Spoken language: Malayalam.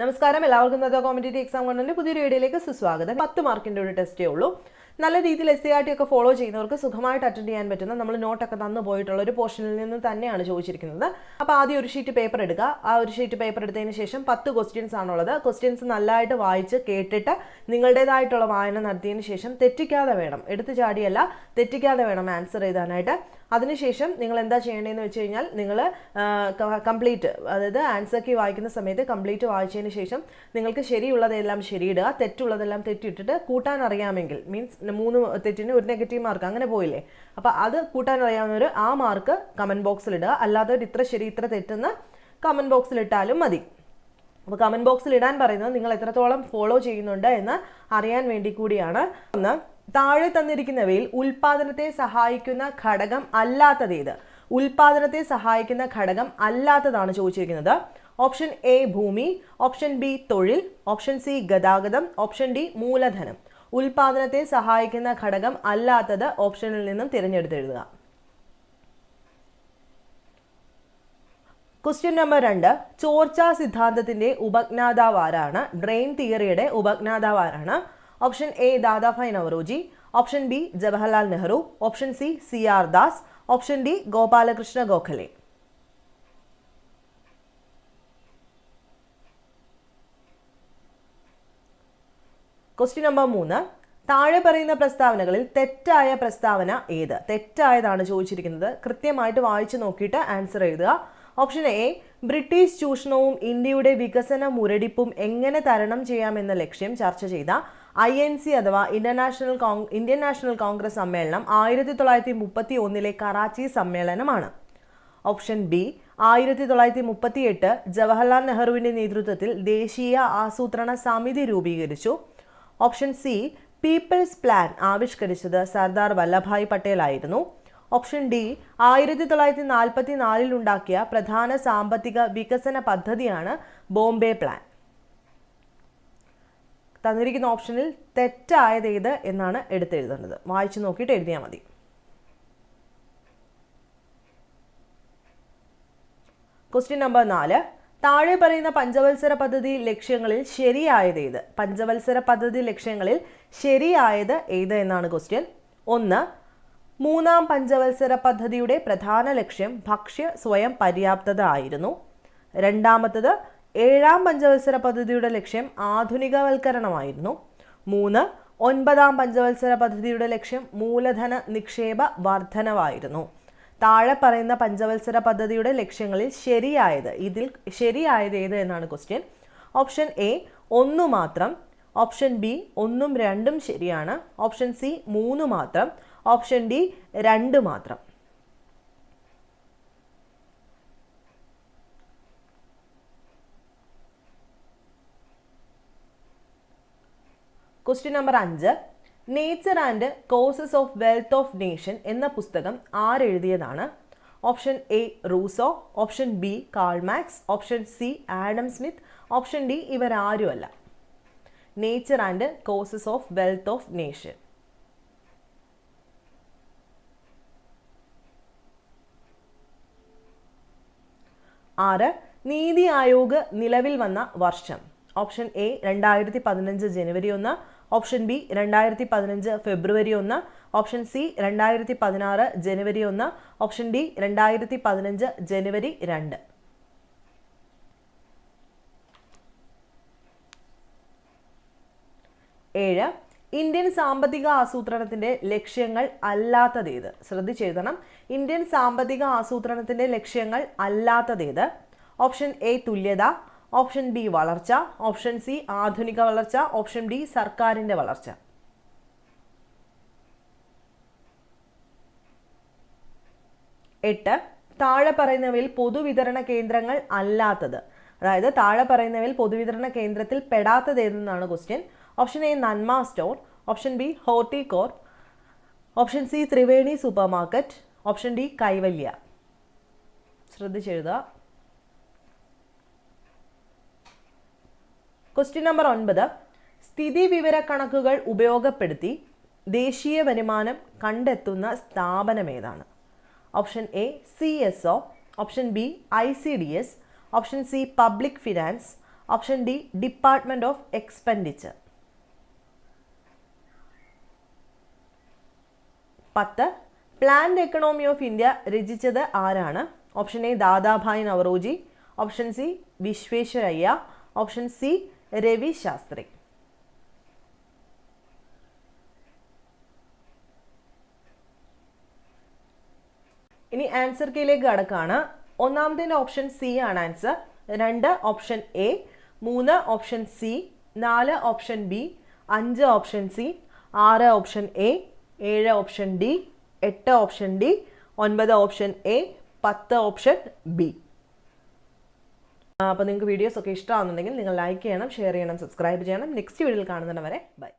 നമസ്കാരം. എല്ലാവർക്കും ഇന്നത്തെ കോമ്പറ്റേറ്റീവ് എക്സാം കൊണ്ടുള്ള പുതിയൊരു വീഡിയോയിലേക്ക് സുസ്വാഗതം. പത്ത് മാർക്കിന്റെ ഒരു ടെസ്റ്റേ ഉള്ളൂ. നല്ല രീതിയിൽ എസ് സി ആർ ടി ഒക്കെ ഫോളോ ചെയ്യുന്നവർക്ക് സുഖമായിട്ട് അറ്റൻഡ് ചെയ്യാൻ പറ്റുന്ന നമ്മൾ നോട്ടൊക്കെ തന്നു പോയിട്ടുള്ള ഒരു പോർഷനിൽ നിന്ന് തന്നെയാണ് ചോദിച്ചിരിക്കുന്നത്. അപ്പോൾ ആദ്യം ഒരു ഷീറ്റ് പേപ്പർ എടുക്കുക. ആ ഒരു ഷീറ്റ് പേപ്പർ എടുത്തതിന് ശേഷം പത്ത് ക്വസ്റ്റ്യൻസ് ആണുള്ളത്. ക്വസ്റ്റ്യൻസ് നല്ലതായിട്ട് വായിച്ച് കേട്ടിട്ട് നിങ്ങളുടേതായിട്ടുള്ള വായന നടത്തിയതിന് ശേഷം തെറ്റിക്കാതെ വേണം. എടുത്തു ചാടിയല്ല തെറ്റിക്കാതെ വേണം ആൻസർ എഴുതാനായിട്ട്. അതിനുശേഷം നിങ്ങൾ എന്താ ചെയ്യേണ്ടതെന്ന് വെച്ച് കഴിഞ്ഞാൽ നിങ്ങൾ കംപ്ലീറ്റ് അതായത് ആൻസർ കീ വായിക്കുന്ന സമയത്ത് കംപ്ലീറ്റ് വായിച്ചതിന് ശേഷം നിങ്ങൾക്ക് ശരിയുള്ളതെല്ലാം ശരിയിടുക. തെറ്റുള്ളതെല്ലാം തെറ്റിട്ടിട്ട് കൂട്ടാൻ അറിയാമെങ്കിൽ മീൻസ് മൂന്ന് തെറ്റിന് ഒരു നെഗറ്റീവ് മാർക്ക് അങ്ങനെ പോയില്ലേ? അപ്പോൾ അത് കൂട്ടാൻ അറിയാവുന്നവർ ആ മാർക്ക് കമന്റ് ഇടുക. അല്ലാത്തവർ ഇത്ര ശരി ഇത്ര തെറ്റെന്ന് കമന്റ് ബോക്സിൽ ഇട്ടാലും മതി. അപ്പോൾ കമന്റ് ബോക്സിൽ ഇടാൻ പറയുന്നത് നിങ്ങൾ എത്രത്തോളം ഫോളോ ചെയ്യുന്നുണ്ട് എന്ന് അറിയാൻ വേണ്ടി കൂടിയാണ്. ഒന്ന് താഴെ തന്നിരിക്കുന്നവയിൽ ഉൽപാദനത്തെ സഹായിക്കുന്ന ഘടകം അല്ലാത്തതേത് ഉൽപാദനത്തെ സഹായിക്കുന്ന ഘടകം അല്ലാത്തതാണ് ചോദിച്ചിരിക്കുന്നത്. ഓപ്ഷൻ എ ഭൂമി ഓപ്ഷൻ ബി തൊഴിൽ ഓപ്ഷൻ സി ഗതാഗതം ഓപ്ഷൻ ഡി മൂലധനം. ഉൽപാദനത്തെ സഹായിക്കുന്ന ഘടകം അല്ലാത്തത് ഓപ്ഷനിൽ നിന്നും തിരഞ്ഞെടുത്തെഴുതുക. ക്വസ്റ്റ്യൻ നമ്പർ രണ്ട്. ചോർച്ച സിദ്ധാന്തത്തിന്റെ ഉപജ്ഞാതാവ് ആരാണ്? ഡ്രെയിൻ തിയറിയുടെ ഉപജ്ഞാതാവ് ആരാണ്? Option A Dadabhai Naoroji. Option B Jawaharlal Nehru. Option C C R Das. Option D Gopal Krishna Gokhale. Question number മൂന്ന്. താഴെ പറയുന്ന പ്രസ്താവനകളിൽ തെറ്റായ പ്രസ്താവന ഏത്? തെറ്റായതാണ് ചോദിച്ചിരിക്കുന്നത്. കൃത്യമായിട്ട് വായിച്ചു നോക്കിയിട്ട് ആൻസർ എഴുതുക. ഓപ്ഷൻ എ ബ്രിട്ടീഷ് ചൂഷണവും ഇന്ത്യയുടെ വികസന മുരടിപ്പും എങ്ങനെ തരണം ചെയ്യാമെന്ന ലക്ഷ്യം ചർച്ച ചെയ്ത ഐ എൻ സി അഥവാ ഇന്റർനാഷണൽ ഇന്ത്യൻ നാഷണൽ കോൺഗ്രസ് സമ്മേളനം ആയിരത്തി തൊള്ളായിരത്തി മുപ്പത്തി ഒന്നിലെ കറാച്ചി സമ്മേളനമാണ്. ഓപ്ഷൻ ബി ആയിരത്തി തൊള്ളായിരത്തി മുപ്പത്തി എട്ട് ജവഹർലാൽ നെഹ്റുവിന്റെ നേതൃത്വത്തിൽ ദേശീയ ആസൂത്രണ സമിതി രൂപീകരിച്ചു. ഓപ്ഷൻ സി പീപ്പിൾസ് പ്ലാൻ ആവിഷ്കരിച്ചത് സർദാർ വല്ലഭായ് പട്ടേൽ ആയിരുന്നു. ഓപ്ഷൻ ഡി ആയിരത്തി തൊള്ളായിരത്തി നാൽപ്പത്തി നാലിൽ ഉണ്ടാക്കിയ പ്രധാന സാമ്പത്തിക വികസന പദ്ധതിയാണ് ബോംബെ പ്ലാൻ. തന്നിരിക്കുന്ന ഓപ്ഷനിൽ തെറ്റായത് ഏത് എന്നാണ് എടുത്തെഴുതേണ്ടത്. വായിച്ചു നോക്കിയിട്ട് എഴുതിയാൽ മതി. ക്വസ്റ്റ്യൻ നമ്പർ നാല് താഴെ പറയുന്ന പഞ്ചവത്സര പദ്ധതി ലക്ഷ്യങ്ങളിൽ ശരിയായത് ഏത്? പഞ്ചവത്സര പദ്ധതി ലക്ഷ്യങ്ങളിൽ ശരിയായത് ഏത് എന്നാണ് ക്വസ്റ്റ്യൻ ഒന്ന് മൂന്നാം പഞ്ചവത്സര പദ്ധതിയുടെ പ്രധാന ലക്ഷ്യം ഭക്ഷ്യ സ്വയം പര്യാപ്തത ആയിരുന്നു. രണ്ടാമത്തത് ഏഴാം പഞ്ചവത്സര പദ്ധതിയുടെ ലക്ഷ്യം ആധുനികവൽക്കരണമായിരുന്നു. മൂന്ന് ഒൻപതാം പഞ്ചവത്സര പദ്ധതിയുടെ ലക്ഷ്യം മൂലധന നിക്ഷേപ വർധനവായിരുന്നു. താഴെ പറയുന്ന പഞ്ചവത്സര പദ്ധതിയുടെ ലക്ഷ്യങ്ങളിൽ ശരിയായത് ഇതിൽ ശരിയായത് ഏത് എന്നാണ് ക്വസ്റ്റ്യൻ ഓപ്ഷൻ എ ഒന്നു മാത്രം. ഓപ്ഷൻ ബി ഒന്നും രണ്ടും ശരിയാണ്. ഓപ്ഷൻ സി മൂന്ന് മാത്രം. ഓപ്ഷൻ ഡി രണ്ട് മാത്രം. ക്വസ്റ്റ്യൻ നമ്പർ അഞ്ച്. Nature and causes of wealth of nation എന്ന പുസ്തകം ആരെഴുതിയതാണ്? Option A Rousseau option B Karl Marx option C Adam Smith option D ഇവരാരും അല്ല nature and causes of wealth of nation ആറ് നീതി ആയോഗ് നിലവിൽ വന്ന വർഷം. ഓപ്ഷൻ എ രണ്ടായിരത്തി പതിനഞ്ച് ജനുവരി ഒന്ന്. ഓപ്ഷൻ ബി രണ്ടായിരത്തി പതിനഞ്ച് ഫെബ്രുവരി ഒന്ന് ഓപ്ഷൻ സി രണ്ടായിരത്തി പതിനാറ് ജനുവരി ഒന്ന് ഓപ്ഷൻ ഡി രണ്ടായിരത്തി പതിനഞ്ച് ജനുവരി രണ്ട്. ഏഴ് ഇന്ത്യൻ സാമ്പത്തിക ആസൂത്രണത്തിന്റെ ലക്ഷ്യങ്ങൾ അല്ലാത്തതേത്? ശ്രദ്ധിച്ചെഴുതണം. ഇന്ത്യൻ സാമ്പത്തിക ആസൂത്രണത്തിന്റെ ലക്ഷ്യങ്ങൾ അല്ലാത്തതേത്? ഓപ്ഷൻ എ തുല്യത. ഓപ്ഷൻ ബി വളർച്ച ഓപ്ഷൻ സി ആധുനിക വളർച്ച ഓപ്ഷൻ ഡി സർക്കാരിന്റെ വളർച്ച. എട്ട് താഴെ പറയുന്നവയിൽ പൊതുവിതരണ കേന്ദ്രങ്ങൾ അല്ലാത്തത്. അതായത് താഴെ പറയുന്നവയിൽ പൊതുവിതരണ കേന്ദ്രത്തിൽ പെടാത്തത് ഏതെന്നാണ് question option A Nanma store option B Horticorp option C Triveni super market option D Kaivalya. ശ്രദ്ധിച്ചെഴുതുക question number ഒൻപത്. സ്ഥിതി വിവര കണക്കുകൾ ഉപയോഗപ്പെടുത്തി ദേശീയ വരുമാനം കണ്ടെത്തുന്ന സ്ഥാപനം ഏതാണ്? Option A C S O option B I C D S option C public finance option D department of expenditure പത്ത്. പ്ലാൻഡ് എക്കണോമി ഓഫ് ഇന്ത്യ രചിച്ചത് ആരാണ്? Option A Dadabhai Naoroji. Option C Visvesvaraya. Option C Ravi Shastri. ഇനി ആൻസർ കീയിലേക്ക് കടക്കാണ്. ഒന്നാമത്തെ ഓപ്ഷൻ സി ആണ് ആൻസർ രണ്ട് ഓപ്ഷൻ എ മൂന്ന് ഓപ്ഷൻ സി നാല് ഓപ്ഷൻ ബി അഞ്ച് ഓപ്ഷൻ സി ആറ് ഓപ്ഷൻ എ ഏഴ് ഓപ്ഷൻ ഡി എട്ട് ഓപ്ഷൻ ഡി ഒൻപത് ഓപ്ഷൻ എ പത്ത് ഓപ്ഷൻ ബി അപ്പോൾ നിങ്ങൾക്ക് വീഡിയോസ് ഒക്കെ ഇഷ്ടമാണെന്നുണ്ടെങ്കിൽ നിങ്ങൾ ലൈക്ക് ചെയ്യണം ഷെയർ ചെയ്യണം സബ്സ്ക്രൈബ് ചെയ്യണം. നെക്സ്റ്റ് വീഡിയോയിൽ കാണുന്നവരെ ബൈ